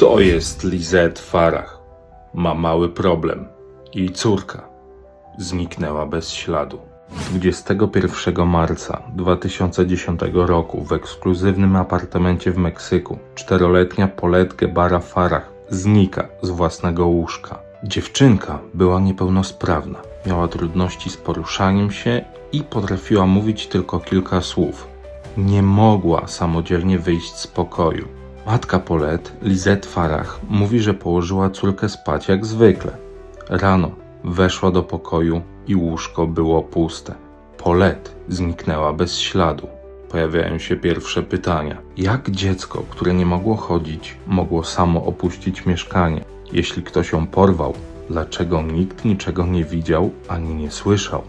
To jest Lizette Farah. Ma mały problem. Jej córka zniknęła bez śladu. 21 marca 2010 roku w ekskluzywnym apartamencie w Meksyku czteroletnia Paulette Gebara Farah znika z własnego łóżka. Dziewczynka była niepełnosprawna, miała trudności z poruszaniem się i potrafiła mówić tylko kilka słów. Nie mogła samodzielnie wyjść z pokoju. Matka Paulette, Lizette Farah, mówi, że położyła córkę spać jak zwykle. Rano weszła do pokoju i łóżko było puste. Paulette zniknęła bez śladu. Pojawiają się pierwsze pytania. Jak dziecko, które nie mogło chodzić, mogło samo opuścić mieszkanie? Jeśli ktoś ją porwał, dlaczego nikt niczego nie widział ani nie słyszał?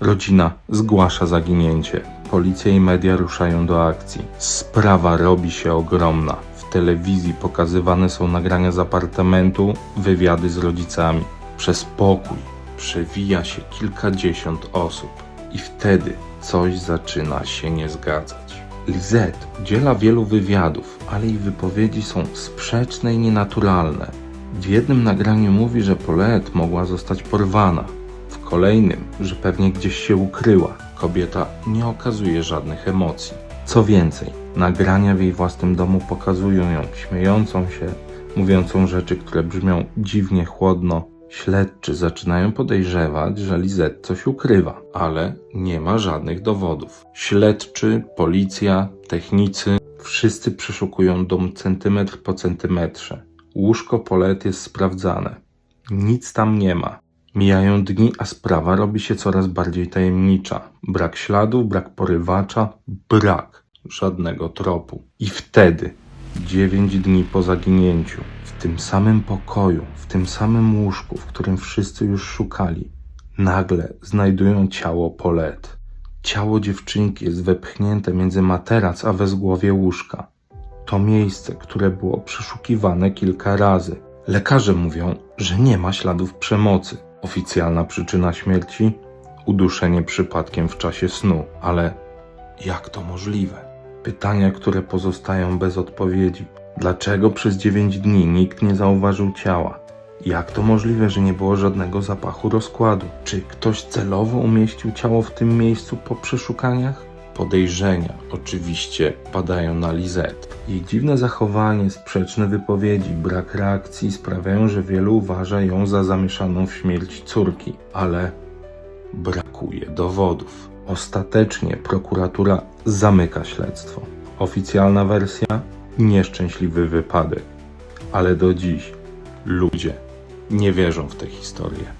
Rodzina zgłasza zaginięcie. Policja i media ruszają do akcji. Sprawa robi się ogromna. W telewizji pokazywane są nagrania z apartamentu, wywiady z rodzicami. Przez pokój przewija się kilkadziesiąt osób. I wtedy coś zaczyna się nie zgadzać. Lizette udziela wielu wywiadów, ale jej wypowiedzi są sprzeczne i nienaturalne. W jednym nagraniu mówi, że Paulette mogła zostać porwana, w kolejnym, że pewnie gdzieś się ukryła. Kobieta nie okazuje żadnych emocji. Co więcej, nagrania w jej własnym domu pokazują ją śmiejącą się, mówiącą rzeczy, które brzmią dziwnie chłodno. Śledczy zaczynają podejrzewać, że Lizette coś ukrywa, ale nie ma żadnych dowodów. Śledczy, policja, technicy, wszyscy przeszukują dom centymetr po centymetrze. Łóżko Paulette jest sprawdzane. Nic tam nie ma. Mijają dni, a sprawa robi się coraz bardziej tajemnicza. Brak śladów, brak porywacza, brak żadnego tropu. I wtedy, dziewięć dni po zaginięciu, w tym samym pokoju, w tym samym łóżku, w którym wszyscy już szukali, nagle znajdują ciało Paulette. Ciało dziewczynki jest wepchnięte między materac a wezgłowie łóżka. To miejsce, które było przeszukiwane kilka razy. Lekarze mówią, że nie ma śladów przemocy. Oficjalna przyczyna śmierci? Uduszenie przypadkiem w czasie snu. Ale jak to możliwe? Pytania, które pozostają bez odpowiedzi. Dlaczego przez 9 dni nikt nie zauważył ciała? Jak to możliwe, że nie było żadnego zapachu rozkładu? Czy ktoś celowo umieścił ciało w tym miejscu po przeszukaniach? Podejrzenia oczywiście padają na Lizette. Jej dziwne zachowanie, sprzeczne wypowiedzi, brak reakcji sprawiają, że wielu uważa ją za zamieszaną w śmierć córki, ale brakuje dowodów. Ostatecznie prokuratura zamyka śledztwo. Oficjalna wersja nieszczęśliwy wypadek, ale do dziś ludzie nie wierzą w tę historię.